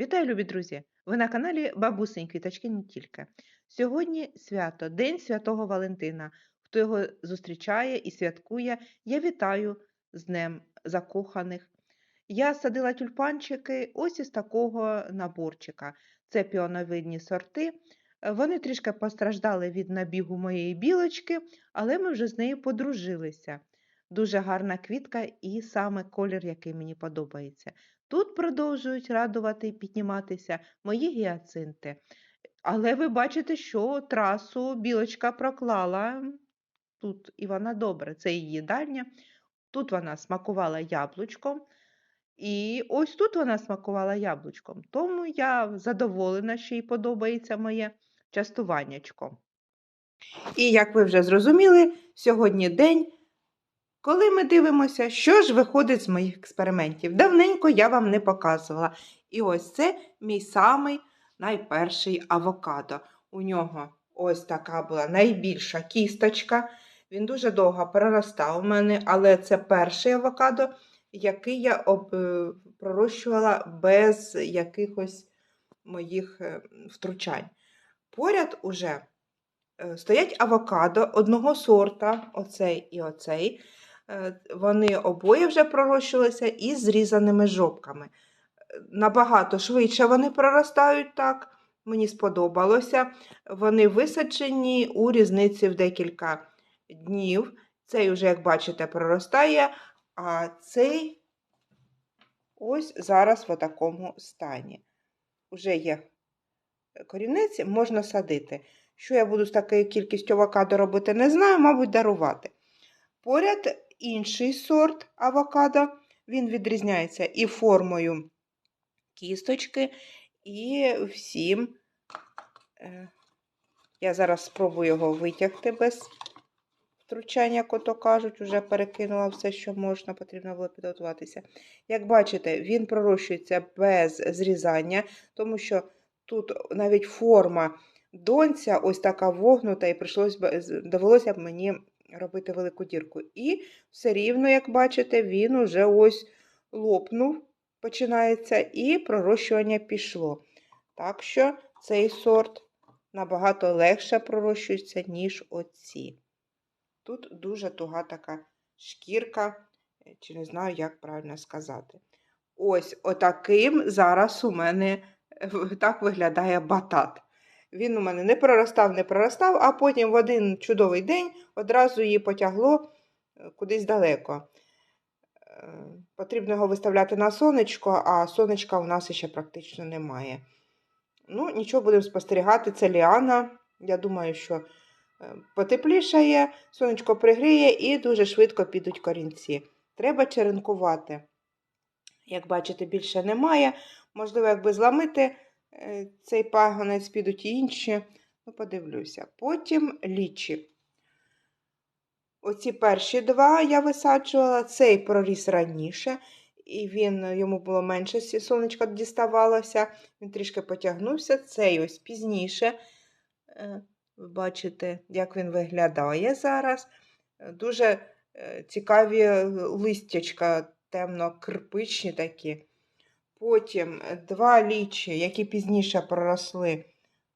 Вітаю, любі друзі! Ви на каналі Бабусень Квіточки не тільки. Сьогодні свято, День Святого Валентина. Хто його зустрічає і святкує, я вітаю з Днем Закоханих. Я садила тюльпанчики ось із такого наборчика. Це піоновидні сорти. Вони трішки постраждали від набігу моєї білочки, але ми вже з нею подружилися. Дуже гарна квітка і саме колір, який мені подобається. Тут продовжують радувати і підніматися мої гіацинти. Але ви бачите, що трасу білочка проклала тут, і вона добре, це її їдальня. Тут вона смакувала яблучком. І ось тут вона смакувала яблучком. Тому я задоволена, що їй подобається моє частуваннячко. І як ви вже зрозуміли, сьогодні день, коли ми дивимося, що ж виходить з моїх експериментів. Давненько я вам не показувала. І ось це мій самий найперший авокадо. У нього ось така була найбільша кісточка. Він дуже довго проростав у мене, але це перший авокадо, який я е, пророщувала без якихось моїх е, втручань. Поряд уже е, стоять авокадо одного сорта, оцей і оцей. Е, Вони обоє вже пророщувалися із зрізаними жопками. Набагато швидше вони проростають так. Мені сподобалося. Вони висаджені у різниці в декілька днів. Цей вже, як бачите, проростає, а цей ось зараз в такому стані. Уже є корінець, можна садити. Що я буду з такою кількістю авокадо робити, не знаю, мабуть, дарувати. Поряд інший сорт авокадо, він відрізняється і формою кісточки, і всім. Е, Я зараз спробую його витягти без втручання, як ото кажуть, вже перекинула все, що можна, потрібно було підготуватися. Як бачите, він пророщується без зрізання, тому що тут навіть форма донця ось така вогнута, і довелося б мені робити велику дірку. І все рівно, як бачите, він уже ось лопнув, починається, і пророщування пішло. Так що цей сорт набагато легше пророщується, ніж оці. Тут дуже туга така шкірка, е, чи не знаю, як правильно сказати. Ось отаким зараз у мене е, так виглядає батат. Він у мене не проростав, не проростав, а потім в один чудовий день одразу її потягло е, кудись далеко. Е, Потрібно його виставляти на сонечко, а сонечка у нас ще практично немає. Ну, нічого будемо спостерігати. Це ліана. Я думаю, що е, потеплішає, сонечко пригріє і дуже швидко підуть корінці. Треба черенкувати. Як бачите, більше немає. Можливо, якби зламити цей пагонець, підуть інші. Ну, подивлюся. Потім лічі. Оці перші два я висаджувала, цей проріс раніше, і він, йому було менше сонечка діставалося, він трішки потягнувся, цей ось пізніше. Е, Ви бачите, як він виглядає зараз. Е, Дуже е, цікаві е, листячка, темно-кирпичні такі. Потім е, два лічі, які пізніше проросли,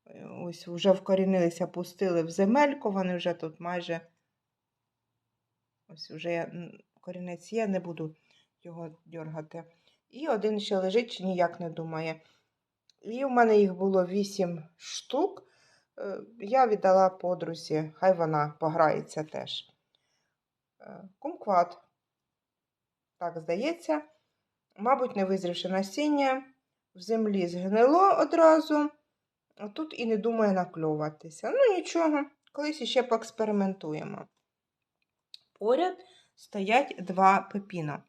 е, ось вже вкорінилися, пустили в земельку, вони вже тут майже. Ось вже я, корінець є, не буду його дергати. І один ще лежить, ніяк не думає. І у мене їх було 8 штук. Е, Я віддала подрузі, хай вона пограється теж. Кумкват. Так, здається. Мабуть, не визрівши насіння, в землі згнило одразу, а тут і не думає накльовуватися. Ну, нічого, колись іще поекспериментуємо. Поряд стоять два пепіна.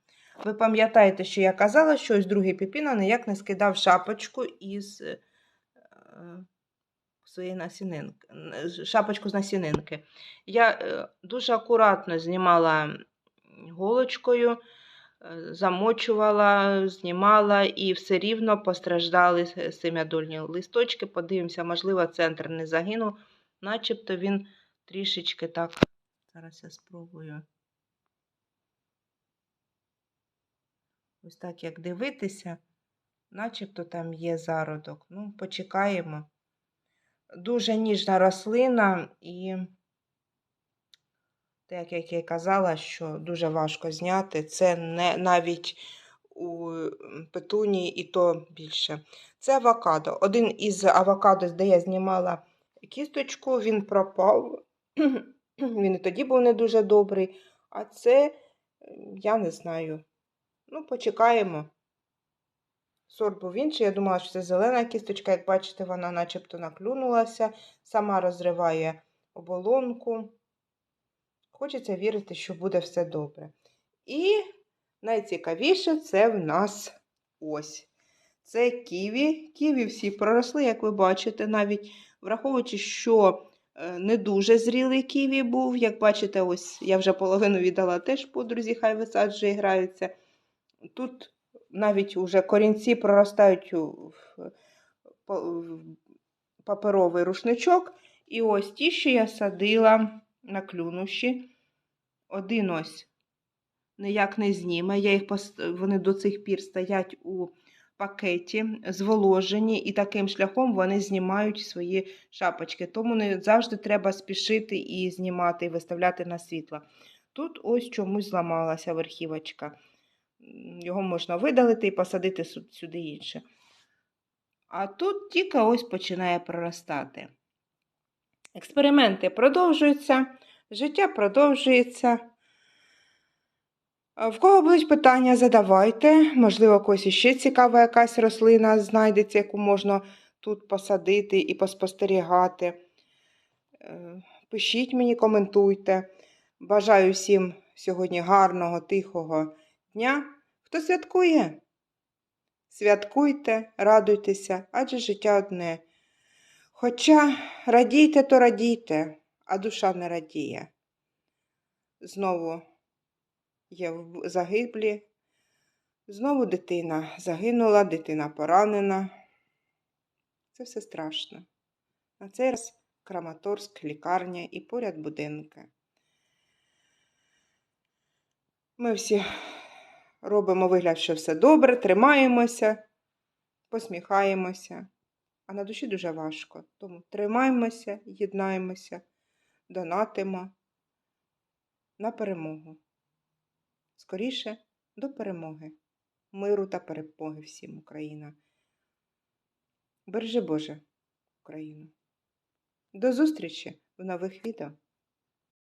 Ви пам'ятаєте, що я казала, що ось другий пепіно ніяк не скидав шапочку із е, своєї насінинки, шапочку з насінинки. Я е, дуже акуратно знімала голочкою, замочувала, знімала і все рівно постраждали семядольні листочки. Подивимося, можливо, центр не загинув, начебто він трішечки так. Зараз я спробую. Ось так як дивитися, начебто там є зародок. Ну, почекаємо. Дуже ніжна рослина і, так як я казала, що дуже важко зняти. Це не навіть у м, петунії і то більше. Це авокадо. Один із авокадо, де я знімала кісточку, він пропав. Він і тоді був не дуже добрий. А це, я не знаю. Ну, почекаємо. Сорт був інший. Я думала, що це зелена кісточка. Як бачите, вона начебто наклюнулася, сама розриває оболонку. Хочеться вірити, що буде все добре. І найцікавіше це в нас ось. Це ківі. Ківі всі проросли, як ви бачите, навіть враховуючи, що е, не дуже зрілий ківі був. Як бачите, ось я вже половину віддала теж подрузі, хай висаджує, граються. Тут навіть уже корінці проростають в- паперовий рушничок. І ось ті, що я садила на клюнуші. Один ось ніяк не зніме. Я їх пос- Вони до цих пір стоять у пакеті, зволожені, і таким шляхом вони знімають свої шапочки. Тому не завжди треба спішити і знімати, і виставляти на світло. Тут ось чомусь зламалася верхівочка. Його можна видалити і посадити сюди інше. А тут тільки ось починає проростати. Експерименти продовжуються, життя продовжується. В кого будуть питання, задавайте. Можливо, когось іще цікава якась рослина знайдеться, яку можна тут посадити і поспостерігати. Е, Пишіть мені, коментуйте. Бажаю всім сьогодні гарного, тихого дня. Хто святкує? Святкуйте, радуйтеся, адже життя одне. Хоча радійте, то радійте, а душа не радіє. Знову є в- загиблі. Знову дитина загинула, дитина поранена. Це все страшно. На цей раз Краматорськ, лікарня і поряд будинки. Ми всі робимо вигляд, що все добре, тримаємося, посміхаємося. А на душі дуже важко. Тому тримаємося, єднаємося, донатимо на перемогу. Скоріше до перемоги, миру та перемоги всім Україна. Бережи Боже Україну. До зустрічі в нових відео.